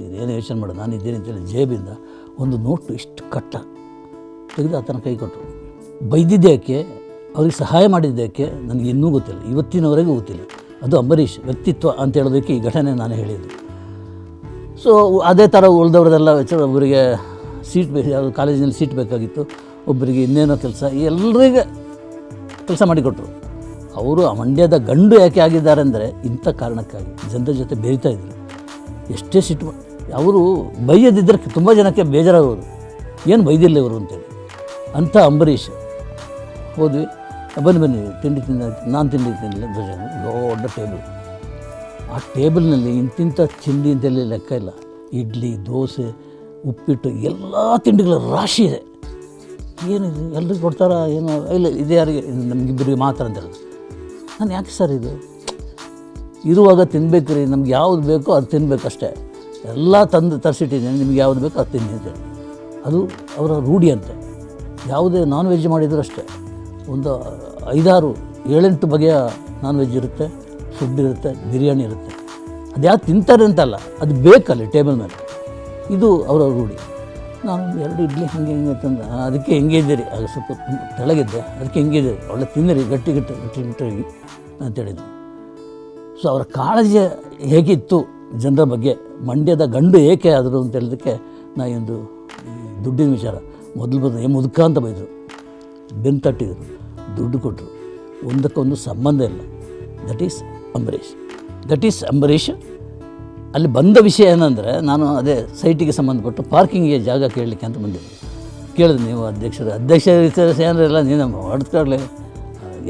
ಇದೇನು ಯೋಚನೆ ಮಾಡು, ನಾನು ಇದ್ದೀನಿ ಅಂತೇಳಿ ಜೇಬಿಂದ ಒಂದು ನೋಟು ಇಷ್ಟು ಕಟ್ಟ, ತೆಗೆದು ಆತನ ಕೈ ಕೊಟ್ಟರು. ಬೈದಿದ್ದಕ್ಕೆ, ಅವ್ರಿಗೆ ಸಹಾಯ ಮಾಡಿದ್ದಕ್ಕೆ ನನಗೆ ಇನ್ನೂ ಗೊತ್ತಿಲ್ಲ, ಇವತ್ತಿನವರೆಗೂ ಗೊತ್ತಿಲ್ಲ. ಅದು ಅಂಬರೀಷ್ ವ್ಯಕ್ತಿತ್ವ ಅಂತ ಹೇಳೋದಕ್ಕೆ ಈ ಘಟನೆ ನಾನು ಹೇಳಿದ್ದು. ಸೊ ಅದೇ ಥರ ಉಳಿದವ್ರದೆಲ್ಲ ಒಬ್ಬರಿಗೆ ಸೀಟ್ ಬೇಕು ಕಾಲೇಜಿನಲ್ಲಿ ಸೀಟ್ ಬೇಕಾಗಿತ್ತು, ಒಬ್ಬರಿಗೆ ಇನ್ನೇನೋ ಕೆಲಸ, ಎಲ್ಲರಿಗೆ ಕೆಲಸ ಮಾಡಿಕೊಟ್ರು. ಅವರು ಆ ಮಂಡ್ಯದ ಗಂಡು ಯಾಕೆ ಆಗಿದ್ದಾರೆ ಅಂದರೆ ಇಂಥ ಕಾರಣಕ್ಕಾಗಿ ಜನರ ಜೊತೆ ಬೆರೀತಾ ಇದ್ದರು ಎಷ್ಟೇ ಸಿಟ್ಟು ಅವರು ಬೈಯದಿದ್ದರೆ ತುಂಬ ಜನಕ್ಕೆ ಬೇಜಾರಾಗೋದು ಏನು ಬೈದಿಲ್ಲ ಇವರು ಅಂತೇಳಿ. ಅಂಥ ಅಂಬರೀಷ್. ಹೋದ್ವಿ. ಬನ್ನಿ ಬನ್ನಿ, ತಿಂಡಿ ತಿಂದ, ನಾನು ತಿಂಡಿ ತಿನ್ನಲಿಲ್ಲ ದೊಡ್ಡ ಟೇಬಲ್. ಆ ಟೇಬಲ್ನಲ್ಲಿ ಇಂತಿಂಥ ತಿಂಡಿ ಅಂತೇಳಿ ಲೆಕ್ಕ ಇಲ್ಲ. ಇಡ್ಲಿ, ದೋಸೆ, ಉಪ್ಪಿಟ್ಟು, ಎಲ್ಲ ತಿಂಡಿಗಳ ರಾಶಿ ಇದೆ. ಏನಿದೆ? ಎಲ್ಲರಿಗೂ ಕೊಡ್ತಾರಾ? ಏನು? ಇಲ್ಲ, ಇದು ಯಾರಿಗೆ? ನಮಗಿಬ್ಬರಿಗೆ ಮಾತ್ರ ಅಂತ ಹೇಳಿದ್ರು. ನಾನು ಯಾಕೆ ಸರ್ ಇದು? ಇರುವಾಗ ತಿನ್ಬೇಕು ರೀ ನಮ್ಗೆ ಯಾವ್ದು ಬೇಕೋ ಅದು ತಿನ್ನಬೇಕಷ್ಟೇ ಎಲ್ಲ ತಂದು ತರಿಸಿಟ್ಟಿದ್ದೀನಿ, ನಿಮ್ಗೆ ಯಾವ್ದು ಬೇಕೋ ಅದು ತಿನ್ನಿದ್ದೆ ಅದು ಅವರ ರೂಢಿ ಅಂತೆ. ಯಾವುದೇ ನಾನ್ ವೆಜ್ ಮಾಡಿದರೂ ಅಷ್ಟೇ. ಒಂದು ಐದಾರು, ಏಳೆಂಟು ಬಗೆಯ ನಾನ್ ವೆಜ್ ಇರುತ್ತೆ ಫುಡ್ ಇರುತ್ತೆ, ಬಿರಿಯಾನಿ ಇರುತ್ತೆ. ಅದು ಯಾವ್ದು ತಿಂತಾರೆ ಅಂತಲ್ಲ, ಅದು ಬೇಕಲ್ಲಿ ಟೇಬಲ್ ಮೇಲೆ. ಇದು ಅವರ ರೂಢಿ. ನಾನು ಎರಡು ಇಡ್ಲಿ ಹಂಗೆ ಹಿಂಗೆ ತಂದು. ಅದಕ್ಕೆ ಹೆಂಗೆ ಇದ್ದೀರಿ? ಆಗ ಸ್ವಲ್ಪ ತೆಳಗಿದ್ದೆ. ಅದಕ್ಕೆ ಹೆಂಗೆ ಇದ್ದೀರಿ? ಒಳ್ಳೆ ತಿನ್ನಿರಿ ಗಟ್ಟಿ ಗಟ್ಟಿ ಗಟ್ಟಿ ಅಂತ ಅಂತೇಳಿದ್ರು ಸೊ ಅವರ ಕಾಳಜಿ ಹೇಗಿತ್ತು? ಜನರ ಬಗ್ಗೆ ಮಂಡ್ಯದ ಗಂಡು ಏಕೆ ಆದರು ಅಂತ ಹೇಳಿದಕ್ಕೆ ನಾ ಒಂದು ದುಡ್ಡಿನ ವಿಚಾರ ಮೊದಲು ಬಂದು ಏ ಮುದುಕ ಅಂತ ಬೈದರು. ಬೆನ್ನು ತಟ್ಟಿದರು, ದುಡ್ಡು ಕೊಟ್ಟರು ಒಂದಕ್ಕೊಂದು ಸಂಬಂಧ ಇಲ್ಲ. That is Ambareesh that is Ambareesh ಅಲ್ಲಿ ಬಂದ ವಿಷಯ ಏನಂದರೆ, ನಾನು ಅದೇ ಸೈಟಿಗೆ ಸಂಬಂಧಪಟ್ಟು ಪಾರ್ಕಿಂಗಿಗೆ ಜಾಗ ಕೇಳಲಿಕ್ಕೆ ಅಂತ ಬಂದಿದ್ದೆ. ಕೇಳಿದೆ, ನೀವು ಅಧ್ಯಕ್ಷರು, ಅಧ್ಯಕ್ಷ ಏನಾರಲ್ಲ ನೀನು ಹೊಡೆದ್ಕೊಳ್ಳಿ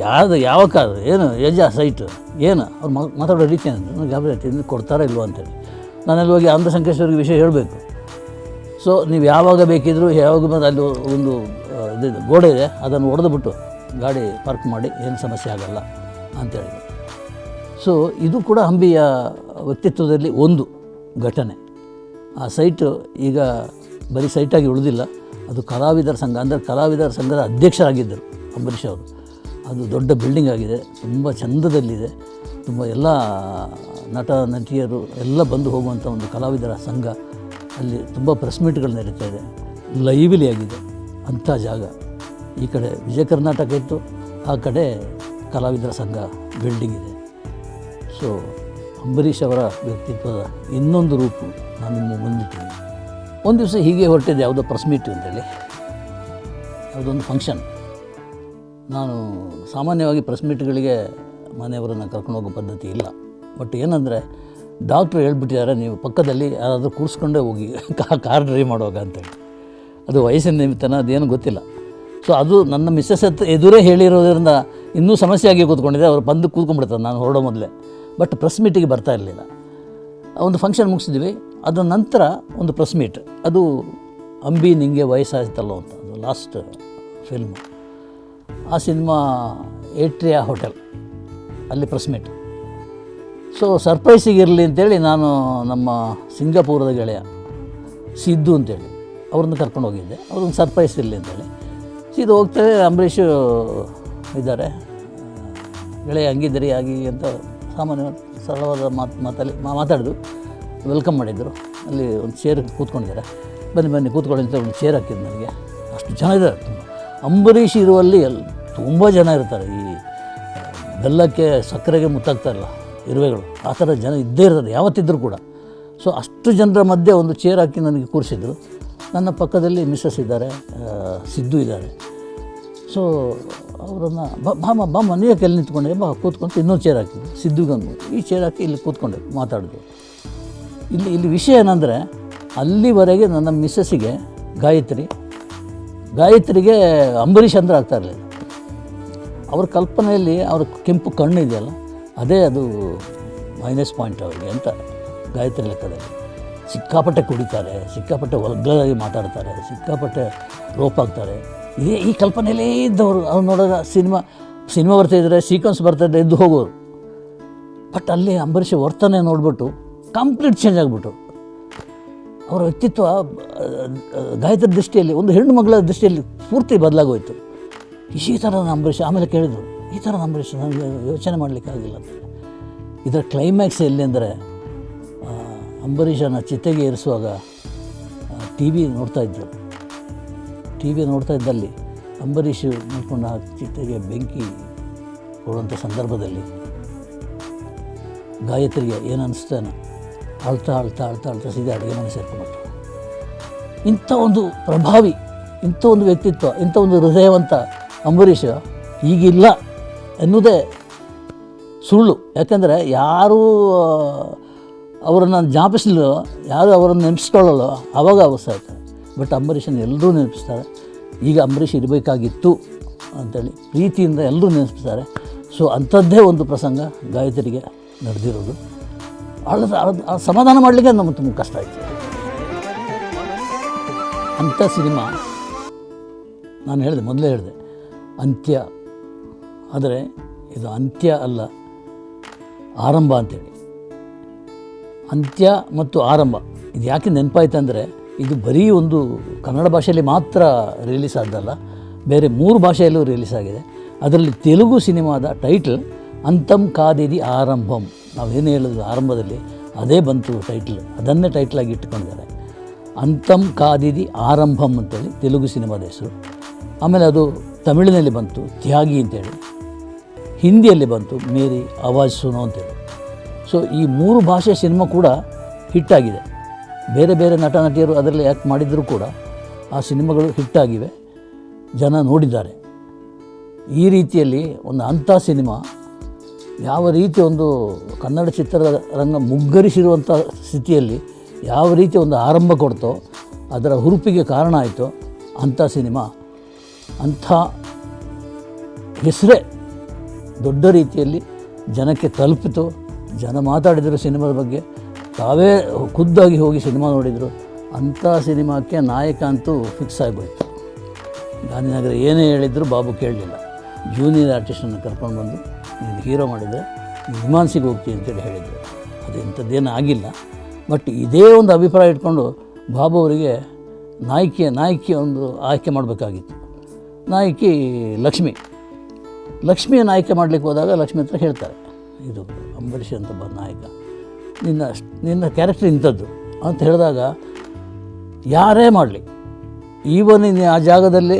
ಯಾವುದು, ಯಾವ ಕಾರ್, ಏನು, ಯಜ ಸೈಟು ಏನು? ಅವ್ರು ಮಾತಾಡೋ ರೀತಿ ನನಗೆ ಗಾಬರಿ ಆಯ್ತು ಕೊಡ್ತಾರಾ ಇಲ್ವೋ ಅಂತೇಳಿ ನಾನಲ್ಲಿ ಹೋಗಿ ಆಂಧ್ರ ಸಂಕೇಶ್ವರಿಗೆ ವಿಷಯ ಹೇಳಬೇಕು. ಸೊ ನೀವು ಯಾವಾಗ ಬೇಕಿದ್ದರೂ ಯಾವಾಗ ಬಂದು ಅಲ್ಲಿ ಒಂದು ಇದು ಗೋಡೆ ಇದೆ, ಅದನ್ನು ಹೊಡೆದುಬಿಟ್ಟು ಗಾಡಿ ಪಾರ್ಕ್ ಮಾಡಿ, ಏನು ಸಮಸ್ಯೆ ಆಗಲ್ಲ ಅಂತೇಳಿದ್ರು ಸೊ ಇದು ಕೂಡ ಹಂಬಿಯ ವ್ಯಕ್ತಿತ್ವದಲ್ಲಿ ಒಂದು ಘಟನೆ. ಆ ಸೈಟ್ ಈಗ ಬರೀ ಸೈಟಾಗಿ ಉಳಿದಿಲ್ಲ, ಅದು ಕಲಾವಿದರ ಸಂಘ, ಅಂದರೆ ಕಲಾವಿದರ ಸಂಘದ ಅಧ್ಯಕ್ಷರಾಗಿದ್ದರು ಅಂಬರೀಷ್ ಅವರು. ಅದು ದೊಡ್ಡ ಬಿಲ್ಡಿಂಗ್ ಆಗಿದೆ, ತುಂಬ ಚಂದದಲ್ಲಿದೆ, ತುಂಬ ಎಲ್ಲ ನಟ, ನಟಿಯರು ಎಲ್ಲ ಬಂದು ಹೋಗುವಂಥ ಒಂದು ಕಲಾವಿದರ ಸಂಘ. ಅಲ್ಲಿ ತುಂಬ ಪ್ರೆಸ್ ಮೀಟ್ಗಳು ನಡೀತಾ ಇದೆ ಲೈವ್ಲಿ ಆಗಿದೆ ಅಂಥ ಜಾಗ. ಈ ಕಡೆ ವಿಜಯ ಕರ್ನಾಟಕ ಇತ್ತು, ಆ ಕಡೆ ಕಲಾವಿದರ ಸಂಘ ಬಿಲ್ಡಿಂಗ್ ಇದೆ. ಸೊ, ಅಂಬರೀಷ್ ಅವರ ವ್ಯಕ್ತಿತ್ವದ ಇನ್ನೊಂದು ರೂಪು ನಾನು ನಿಮ್ಮ ಮುಂದಿಟ್ಟಿದ್ದೀನಿ ಒಂದು ದಿವಸ ಹೀಗೆ ಹೊರಟಿದ್ದೆ, ಯಾವುದೋ ಪ್ರೆಸ್ ಮೀಟ್ ಅಂತೇಳಿ. ಯಾವುದೊಂದು ಫಂಕ್ಷನ್ ನಾನು ಸಾಮಾನ್ಯವಾಗಿ ಪ್ರೆಸ್ ಮೀಟ್ಗಳಿಗೆ ಮನೆಯವರನ್ನು ಕರ್ಕೊಂಡು ಹೋಗೋ ಪದ್ಧತಿ ಇಲ್ಲ. ಬಟ್ ಏನಂದರೆ ಡಾಕ್ಟ್ರು ಹೇಳ್ಬಿಟ್ಟಿದ್ದಾರೆ, ನೀವು ಪಕ್ಕದಲ್ಲಿ ಯಾರಾದರೂ ಕೂರಿಸ್ಕೊಂಡೇ ಹೋಗಿ ಕಾರ್ ಡ್ರೈವ್ ಮಾಡುವಾಗ ಅಂತೇಳಿ. ಅದು ವಯಸ್ಸಿನ ನಿಮಿತ್ತನ, ಅದೇನು ಗೊತ್ತಿಲ್ಲ. ಸೊ ಅದು ನನ್ನ ಮಿಸ್ಸಸ್ ಎದುರೇ ಹೇಳಿರೋದ್ರಿಂದ ಇನ್ನೂ ಸಮಸ್ಯೆ ಆಗಿ ಕೂತ್ಕೊಂಡಿದೆ, ಅವ್ರು ಬಂದು ಕೂತ್ಕೊಂಡ್ಬಿಡ್ತಾರೆ, ನಾನು ಹೊರಡೋ ಮೊದಲೇ. ಬಟ್ ಪ್ರೆಸ್ ಮೀಟಿಗೆ ಬರ್ತಾ ಇರಲಿಲ್ಲ. ಒಂದು ಫಂಕ್ಷನ್ ಮುಗಿಸಿದ್ವಿ. ಅದರ ನಂತರ ಒಂದು ಪ್ರೆಸ್ ಮೀಟ್. ಅದು ಅಂಬಿ ನಿಂಗೆ ವಯಸ್ಸಾಯಿತಲ್ಲೋ ಅಂತ. ಅದು ಲಾಸ್ಟ್ ಫಿಲ್ಮ್ ಆ ಸಿನಿಮಾ ಏಟ್ರಿಯಾ ಹೋಟೆಲ್ ಅಲ್ಲಿ ಪ್ರೆಸ್ ಮೀಟ್. ಸೊ ಸರ್ಪ್ರೈಸಿಗೆ ಇರಲಿ ಅಂತೇಳಿ ನಾನು ನಮ್ಮ ಸಿಂಗಾಪುರದ ಗೆಳೆಯ ಸಿದ್ದು ಅಂತೇಳಿ ಅವ್ರನ್ನ ಕರ್ಕೊಂಡು ಹೋಗಿದ್ದೆ. ಅವ್ರಿಗೆ ಸರ್ಪ್ರೈಸ್ ಇರಲಿ ಅಂತೇಳಿ. ಸಿದ್ದು ಹೋಗ್ತೇವೆ ಅಂಬರೀಷು ಇದ್ದಾರೆ. ಗೆಳೆಯ ಹಂಗಿದ್ದೀರಿ ಆಗಿ ಅಂತ ಸಾಮಾನ್ಯ ಸರಳವಾದ ಮಾತು ಮಾತಲ್ಲಿ ಮಾತಾಡಿದ್ರು ವೆಲ್ಕಮ್ ಮಾಡಿದ್ದರು ಅಲ್ಲಿ ಒಂದು ಚೇರ್ ಕೂತ್ಕೊಂಡಿದ್ದಾರೆ. ಬನ್ನಿ ಬನ್ನಿ, ಕೂತ್ಕೊಳ್ಳಿ ಅಂತ ಒಂದು ಚೇರ್ ಹಾಕಿದ್ರು ನನಗೆ. ಅಷ್ಟು ಜನ ಇದ್ದಾರೆ ತುಂಬ. ಅಂಬರೀಷ್ ಇರುವಲ್ಲಿ ಎಲ್ಲಿ ತುಂಬ ಜನ ಇರ್ತಾರೆ. ಈ ಬೆಲ್ಲಕ್ಕೆ ಸಕ್ಕರೆಗೆ ಮುತ್ತಾಗ್ತಾರಲ್ಲ ಇರುವೆಗಳು, ಆ ಥರ ಜನ ಇದ್ದೇ ಇರ್ತಾರೆ ಯಾವತ್ತಿದ್ದರೂ ಕೂಡ. ಸೊ ಅಷ್ಟು ಜನರ ಮಧ್ಯೆ ಒಂದು ಚೇರ್ ಹಾಕಿ ನನಗೆ ಕೂರಿಸಿದ್ರು. ನನ್ನ ಪಕ್ಕದಲ್ಲಿ ಮಿಸ್ಸಸ್ ಇದ್ದಾರೆ ಸಿದ್ದು ಇದ್ದಾರೆ. ಸೊ ಅವರನ್ನು ಬಾಮ ಬಾಮ ನೀವೇ ಕೆಲ್ಲಿ ನಿಂತ್ಕೊಂಡೆ? ಬಾ, ಕೂತ್ಕೊಂಡು ಇನ್ನೊಂದು ಚೇರ್ ಹಾಕಿದ್ವಿ ಸಿದ್ಧುಗಂಗು ಈ ಚೇರ್ ಹಾಕಿ ಇಲ್ಲಿ ಕೂತ್ಕೊಂಡೆ ಮಾತಾಡಿದ್ರು ಇಲ್ಲಿ ಇಲ್ಲಿ ವಿಷಯ ಏನಂದರೆ, ಅಲ್ಲಿವರೆಗೆ ನನ್ನ ಮಿಸ್ಸಸ್ಸಿಗೆ ಗಾಯತ್ರಿ, ಗಾಯತ್ರಿಗೆ ಅಂಬರೀಷ್ ಅಂದ್ರೆ ಆಗ್ತಾ ಇರಲಿಲ್ಲ. ಅವ್ರ ಕಲ್ಪನೆಯಲ್ಲಿ ಅವ್ರ ಕೆಂಪು ಕಣ್ಣು ಇದೆಯಲ್ಲ, ಅದೇ ಅದು ಮೈನಸ್ ಪಾಯಿಂಟ್ ಅವರಿಗೆ ಅಂತ ಗಾಯತ್ರಿ ಲೆಕ್ಕದಲ್ಲಿ. ಸಿಕ್ಕಾಪಟ್ಟೆ ಕುಡಿತಾರೆ, ಸಿಕ್ಕಾಪಟ್ಟೆ ಒಗ್ಗರಾಗಿ ಮಾತಾಡ್ತಾರೆ, ಸಿಕ್ಕಾಪಟ್ಟೆ ರೋಪ್ ಇದೇ ಈ ಕಲ್ಪನೆಯಲ್ಲೇ ಇದ್ದವರು, ಅವ್ರು ನೋಡೋದ ಸಿನಿಮಾ ಸಿನಿಮಾ ಬರ್ತಾಯಿದ್ರೆ ಸೀಕ್ವೆನ್ಸ್ ಬರ್ತಾಯಿದ್ರೆ ಎದ್ದು ಹೋಗೋರು. ಬಟ್ ಅಲ್ಲಿ ಅಂಬರೀಷ್ ವರ್ತನೆ ನೋಡಿಬಿಟ್ಟು ಕಂಪ್ಲೀಟ್ ಚೇಂಜ್ ಆಗಿಬಿಟ್ಟು ಅವರ ವ್ಯಕ್ತಿತ್ವ ಗಾಯತ್ರಿ ದೃಷ್ಟಿಯಲ್ಲಿ, ಒಂದು ಹೆಣ್ಣು ಮಗಳ ದೃಷ್ಟಿಯಲ್ಲಿ ಪೂರ್ತಿ ಬದಲಾಗೋಯ್ತು. ಈ ಥರ ಅಂಬರೀಷ್, ಆಮೇಲೆ ಕೇಳಿದರು, ಈ ಥರ ಅಂಬರೀಷ್ ನನಗೆ ಯೋಚನೆ ಮಾಡಲಿಕ್ಕೆ ಆಗಿಲ್ಲ. ಇದರ ಕ್ಲೈಮ್ಯಾಕ್ಸ್ ಎಲ್ಲಿ ಅಂದರೆ ಅಂಬರೀಷನ ಚಿತ್ತೆಗೆ ಏರಿಸುವಾಗ ಟಿ ವಿ ನೋಡ್ತಾ ಇದ್ದರು ಟಿ ವಿ ನೋಡ್ತಾ ಇದ್ದಲ್ಲಿ ಅಂಬರೀಷ್ ನೋಡ್ಕೊಂಡು ಆ ಚಿಟ್ಟೆಗೆ ಬೆಂಕಿ ಕೊಡುವಂಥ ಸಂದರ್ಭದಲ್ಲಿ ಗಾಯತ್ರಿಗೆ ಏನು ಅನಿಸ್ತಾನೆ ಅಳ್ತಾ ಅಳ್ತಾ ಅಳ್ತಾ ಅಳ್ತಾ ಸೀದಾ ಅಡುಗೆ ಮನೆ ಸೇರ್ಕೊಂಡ್ಬಿಟ್ಟು ಇಂಥ ಒಂದು ಪ್ರಭಾವಿ, ಇಂಥ ಒಂದು ವ್ಯಕ್ತಿತ್ವ, ಇಂಥ ಒಂದು ಹೃದಯವಂತ ಅಂಬರೀಷ ಈಗಿಲ್ಲ ಎನ್ನುವುದೇ ಸುಳ್ಳು. ಯಾಕೆಂದರೆ ಯಾರೂ ಅವರನ್ನು ಜ್ಞಾಪಿಸಲು ಯಾರು ಅವರನ್ನು ನೆನೆಸ್ಕೊಳ್ಳಲ್ಲ ಆವಾಗ ಅವಸ್ಥೆ ಆಯ್ತಾರೆ ಬಟ್ ಅಂಬರೀಷನ್ನು ಎಲ್ಲರೂ ನೆನಪಿಸ್ತಾರೆ. ಈಗ ಅಂಬರೀಷ್ ಇರಬೇಕಾಗಿತ್ತು ಅಂತೇಳಿ ಪ್ರೀತಿಯಿಂದ ಎಲ್ಲರೂ ನೆನೆಸ್ತಾರೆ ಸೊ ಅಂಥದ್ದೇ ಒಂದು ಪ್ರಸಂಗ ಗಾಯತ್ರಿಗೆ ನಡೆದಿರೋದು. ಅಳದ ಸಮಾಧಾನ ಮಾಡಲಿಕ್ಕೆ ನಮ್ಮ ತುಂಬ ಕಷ್ಟ ಆಯಿತು. ಅಂಥ ಸಿನಿಮಾ ನಾನು ಹೇಳಿದೆ, ಮೊದಲೇ ಹೇಳಿದೆ, ಅಂತ್ಯ. ಆದರೆ ಇದು ಅಂತ್ಯ ಅಲ್ಲ, ಆರಂಭ ಅಂತೇಳಿ. ಅಂತ್ಯ ಮತ್ತು ಆರಂಭ, ಇದು ಯಾಕೆ ನೆನಪಾಯ್ತು ಅಂದರೆ ಇದು ಬರೀ ಒಂದು ಕನ್ನಡ ಭಾಷೆಯಲ್ಲಿ ಮಾತ್ರ ರಿಲೀಸ್ ಆದ್ದಲ್ಲ, ಬೇರೆ ಮೂರು ಭಾಷೆಯಲ್ಲೂ ರಿಲೀಸ್ ಆಗಿದೆ. ಅದರಲ್ಲಿ ತೆಲುಗು ಸಿನಿಮಾದ ಟೈಟಲ್ ಅಂತಂ ಕಾದಿದಿ ಆರಂಭಂ. ನಾವೇನು ಹೇಳಿದ್ವಿ ಆರಂಭದಲ್ಲಿ ಅದೇ ಬಂತು ಟೈಟ್ಲ್ ಅದನ್ನೇ ಟೈಟ್ಲಾಗಿ ಇಟ್ಕೊಂಡಿದ್ದಾರೆ. ಅಂತಂ ಕಾದಿದಿ ಆರಂಭಂ ಅಂತೇಳಿ ತೆಲುಗು ಸಿನಿಮಾದ ಹೆಸರು. ಆಮೇಲೆ ಅದು ತಮಿಳಿನಲ್ಲಿ ಬಂತು, ತ್ಯಾಗಿ ಅಂತೇಳಿ. ಹಿಂದಿಯಲ್ಲಿ ಬಂತು, ಮೇರಿ, ಆವಾಜ್ ಸುನೋ ಅಂತೇಳಿ. ಸೊ ಈ ಮೂರು ಭಾಷೆ ಸಿನಿಮಾ ಕೂಡ ಹಿಟ್ಟಾಗಿದೆ ಬೇರೆ ಬೇರೆ ನಟ ನಟಿಯರು ಅದರಲ್ಲಿ ಆ್ಯಕ್ಟ್ ಮಾಡಿದರೂ ಕೂಡ ಆ ಸಿನಿಮಾಗಳು ಹಿಟ್ಟಾಗಿವೆ ಜನ ನೋಡಿದ್ದಾರೆ. ಈ ರೀತಿಯಲ್ಲಿ ಒಂದು ಅಂಥ ಸಿನಿಮಾ ಯಾವ ರೀತಿ ಒಂದು ಕನ್ನಡ ಚಿತ್ರರಂಗ ಮುಗ್ಗರಿಸಿರುವಂಥ ಸ್ಥಿತಿಯಲ್ಲಿ ಯಾವ ರೀತಿ ಒಂದು ಆರಂಭ ಕೊಡ್ತೋ, ಅದರ ಹುರುಪಿಗೆ ಕಾರಣ ಆಯಿತು, ಅಂಥ ಸಿನಿಮಾ. ಅಂಥ ಹೆಸರೇ ದೊಡ್ಡ ರೀತಿಯಲ್ಲಿ ಜನಕ್ಕೆ ತಲುಪಿತು. ಜನ ಮಾತಾಡಿದರು ಸಿನಿಮಾದ ಬಗ್ಗೆ. ತಾವೇ ಖುದ್ದಾಗಿ ಹೋಗಿ ಸಿನಿಮಾ ನೋಡಿದರು, ಅಂಥ ಸಿನಿಮಾಕ್ಕೆ ನಾಯಕ ಅಂತೂ ಫಿಕ್ಸ್ ಆಗೋಯ್ತು ಗಾಂಧಿನಗರ ಏನೇ ಹೇಳಿದ್ರು ಬಾಬು ಕೇಳಲಿಲ್ಲ. ಜೂನಿಯರ್ ಆರ್ಟಿಸ್ಟನ್ನು ಕರ್ಕೊಂಡು ಬಂದು, ನೀನು ಹೀರೋ ಮಾಡಿದರೆ ನೀನು ಹಿಮಾನ್ಸಿಗೆ ಹೋಗ್ತೀನಿ ಅಂತೇಳಿ ಹೇಳಿದರು. ಅದು ಇಂಥದ್ದೇನೂ ಆಗಿಲ್ಲ. ಬಟ್ ಇದೇ ಒಂದು ಅಭಿಪ್ರಾಯ ಇಟ್ಕೊಂಡು ಬಾಬು ಅವರಿಗೆ ನಾಯಕಿಯ ನಾಯಕಿಯ ಒಂದು ಆಯ್ಕೆ ಮಾಡಬೇಕಾಗಿತ್ತು. ನಾಯಕಿ ಲಕ್ಷ್ಮಿ. ಲಕ್ಷ್ಮಿಯ ನಾಯಕ ಮಾಡಲಿಕ್ಕೆ ಹೋದಾಗ ಲಕ್ಷ್ಮಿ ಹತ್ರ ಹೇಳ್ತಾರೆ, ಇದು ಅಂಬರೀಷ್ ಅಂತ ಒಬ್ಬ ನಾಯಕ. ನಿನ್ನ ನಿನ್ನ ಕ್ಯಾರೆಕ್ಟರ್ ಇಂಥದ್ದು ಅಂತ ಹೇಳಿದಾಗ ಯಾರೇ ಮಾಡಲಿ. ಈವನ್ ಇನ್ನು ಆ ಜಾಗದಲ್ಲಿ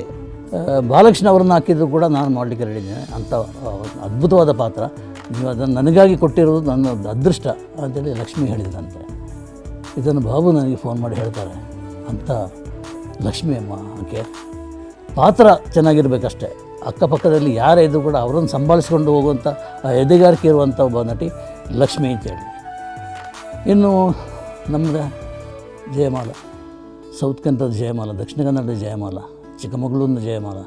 ಬಾಲಕೃಷ್ಣ ಅವರನ್ನು ಹಾಕಿದ್ರು ಕೂಡ ನಾನು ಮಾಡಲಿಕ್ಕೆ ಹೇಳಿದ್ದೇನೆ ಅಂಥ ಅದ್ಭುತವಾದ ಪಾತ್ರ. ನೀವು ಅದನ್ನು ನನಗಾಗಿ ಕೊಟ್ಟಿರೋದು ನನ್ನ ಅದೃಷ್ಟ ಅಂತೇಳಿ ಲಕ್ಷ್ಮಿ ಹೇಳಿದ್ರಂತೆ. ಇದನ್ನು ಬಾಬು ನನಗೆ ಫೋನ್ ಮಾಡಿ ಹೇಳ್ತಾರೆ ಅಂತ ಲಕ್ಷ್ಮಿ ಅಮ್ಮ ಆಕೆ ಪಾತ್ರ ಚೆನ್ನಾಗಿರಬೇಕಷ್ಟೇ. ಅಕ್ಕಪಕ್ಕದಲ್ಲಿ ಯಾರೇ ಇದ್ದರೂ ಕೂಡ ಅವರನ್ನು ಸಂಭಾಳಿಸ್ಕೊಂಡು ಹೋಗುವಂಥ ಎದೆಗಾರಿಕೆ ಇರುವಂಥ ಒಬ್ಬ ನಟಿ ಲಕ್ಷ್ಮಿ ಅಂತೇಳಿ. ಇನ್ನು ನಮ್ಮದು ಜಯಮಾಲ ಸೌತ್ ಕನ್ನಡದ ಜಯಮಾಲ, ದಕ್ಷಿಣ ಕನ್ನಡದ ಜಯಮಾಲ, ಚಿಕ್ಕಮಗಳೂರಿನ ಜಯಮಾಲ.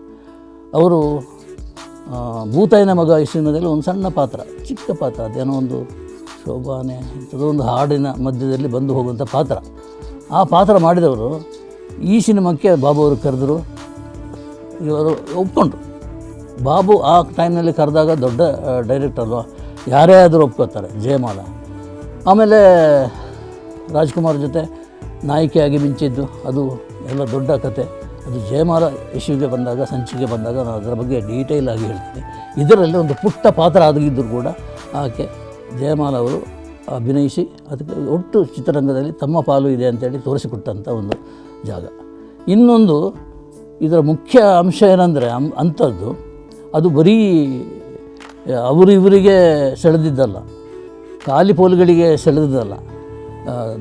ಅವರು ಭೂತಾಯಿನ ಮಗ ಈ ಸಿನಿಮಾದಲ್ಲಿ ಒಂದು ಸಣ್ಣ ಪಾತ್ರ, ಚಿಕ್ಕ ಪಾತ್ರ, ಅದೇನೋ ಒಂದು ಶೋಭಾನೆ, ಇಂಥದ್ದು ಒಂದು ಹಾಡಿನ ಮಧ್ಯದಲ್ಲಿ ಬಂದು ಹೋಗುವಂಥ ಪಾತ್ರ. ಆ ಪಾತ್ರ ಮಾಡಿದವರು ಈ ಸಿನಿಮಾಕ್ಕೆ ಬಾಬು ಅವರು ಕರೆದರು. ಇವರು ಒಪ್ಕೊಂಡ್ರು. ಬಾಬು ಆ ಟೈಮ್ನಲ್ಲಿ ಕರೆದಾಗ ದೊಡ್ಡ ಡೈರೆಕ್ಟರ್ ಯಾರೇ ಆದರೂ ಒಪ್ಕೋತಾರೆ, ಜಯಮಾಲ. ಆಮೇಲೆ ರಾಜ್ಕುಮಾರ್ ಜೊತೆ ನಾಯಕಿಯಾಗಿ ಮಿಂಚಿದ್ದು ಅದು ಎಲ್ಲ ದೊಡ್ಡ ಕತೆ. ಅದು ಜಯಮಾಲ ಇಶ್ಯೂಗೆ ಬಂದಾಗ, ಸಂಚಿಗೆ ಬಂದಾಗ ನಾನು ಅದರ ಬಗ್ಗೆ ಡೀಟೇಲ್ ಆಗಿ ಹೇಳ್ತೀನಿ. ಇದರಲ್ಲಿ ಒಂದು ಪುಟ್ಟ ಪಾತ್ರ ಆಗಿದ್ದರೂ ಕೂಡ ಆಕೆ ಜಯಮಾಲ ಅವರು ಅಭಿನಯಿಸಿ ಅದಕ್ಕೆ ಒಟ್ಟು ಚಿತ್ರರಂಗದಲ್ಲಿ ತಮ್ಮ ಪಾಲು ಇದೆ ಅಂತೇಳಿ ತೋರಿಸಿಕೊಟ್ಟಂಥ ಒಂದು ಜಾಗ. ಇನ್ನೊಂದು ಇದರ ಮುಖ್ಯ ಅಂಶ ಏನಂದರೆ ಅಂಥದ್ದು ಅದು ಬರೀ ಅವರಿವರಿಗೆ ಸೆಳೆದಿದ್ದಲ್ಲ. ಖಾಲಿ ಪೋಲುಗಳಿಗೆ ಸೆಳೆದಿದ್ದಲ್ಲ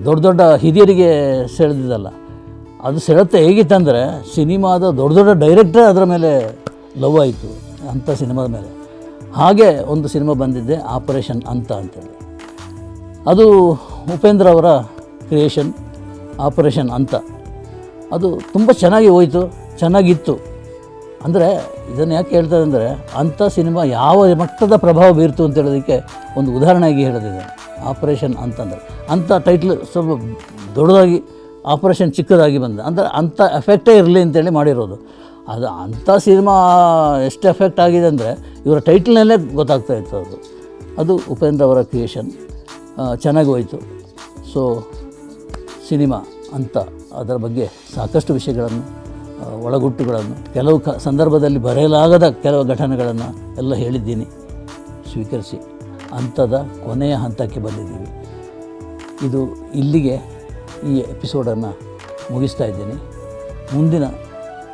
ದೊಡ್ಡ ದೊಡ್ಡ ಹಿರಿಯರಿಗೆ ಸೆಳೆದಿದ್ದಲ್ಲ. ಅದು ಸೆಳೆತ ಹೇಗಿತ್ತಂದರೆ, ಸಿನಿಮಾದ ದೊಡ್ಡ ದೊಡ್ಡ ಡೈರೆಕ್ಟರ್ ಅದರ ಮೇಲೆ ಲವ್ ಆಯಿತು, ಅಂಥ ಸಿನಿಮಾದ ಮೇಲೆ. ಹಾಗೆ ಒಂದು ಸಿನಿಮಾ ಬಂದಿದ್ದೆ, ಆಪರೇಷನ್ ಅಂತ ಅಂತೇಳಿ. ಅದು ಉಪೇಂದ್ರ ಅವರ ಕ್ರಿಯೇಷನ್, ಆಪರೇಷನ್ ಅಂತ. ಅದು ತುಂಬ ಚೆನ್ನಾಗಿ ಹೋಯಿತು, ಚೆನ್ನಾಗಿತ್ತು. ಅಂದರೆ ಇದನ್ನು ಯಾಕೆ ಹೇಳ್ತಾರೆ ಅಂದರೆ ಅಂಥ ಸಿನಿಮಾ ಯಾವ ಮಟ್ಟದ ಪ್ರಭಾವ ಬೀರ್ತು ಅಂತ ಹೇಳೋದಕ್ಕೆ ಒಂದು ಉದಾಹರಣೆಯಾಗಿ ಹೇಳೋದಿದೆ. ಆಪರೇಷನ್ ಅಂತಂದರೆ ಅಂಥ ಟೈಟ್ಲ್ ಸ್ವಲ್ಪ ದೊಡ್ಡದಾಗಿ ಆಪರೇಷನ್ ಚಿಕ್ಕದಾಗಿ ಬಂದ ಅಂದರೆ ಅಂಥ ಎಫೆಕ್ಟೇ ಇರಲಿ ಅಂತೇಳಿ ಮಾಡಿರೋದು. ಅದು ಅಂಥ ಸಿನಿಮಾ ಎಷ್ಟು ಎಫೆಕ್ಟ್ ಆಗಿದೆ ಅಂದರೆ ಇವರ ಟೈಟ್ಲ್ನಲ್ಲೇ ಗೊತ್ತಾಗ್ತಾ ಇತ್ತು ಅದು ಅದು ಉಪೇಂದ್ರ ಅವರ ಕ್ರಿಯೇಷನ್ ಚೆನ್ನಾಗಿ ಹೋಯಿತು. ಸೊ ಸಿನಿಮಾ ಅಂತ ಅದರ ಬಗ್ಗೆ ಸಾಕಷ್ಟು ವಿಷಯಗಳನ್ನು ಒಳಗುಟ್ಟುಗಳನ್ನು ಕೆಲವು ಕ ಸಂದರ್ಭದಲ್ಲಿ ಬರೆಯಲಾಗದ ಕೆಲವು ಘಟನೆಗಳನ್ನು ಎಲ್ಲ ಹೇಳಿದ್ದೀನಿ. ಸ್ವೀಕರಿಸಿ. ಅಂಥದ ಕೊನೆಯ ಹಂತಕ್ಕೆ ಬಂದಿದ್ದೀವಿ. ಇದು ಇಲ್ಲಿಗೆ ಈ ಎಪಿಸೋಡನ್ನು ಮುಗಿಸ್ತಾ ಇದ್ದೀನಿ. ಮುಂದಿನ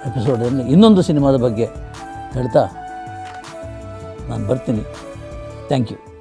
ಎಪಿಸೋಡಲ್ಲಿ ಇನ್ನೊಂದು ಸಿನಿಮಾದ ಬಗ್ಗೆ ಹೇಳ್ತಾ ನಾನು ಬರ್ತೀನಿ. Thank you.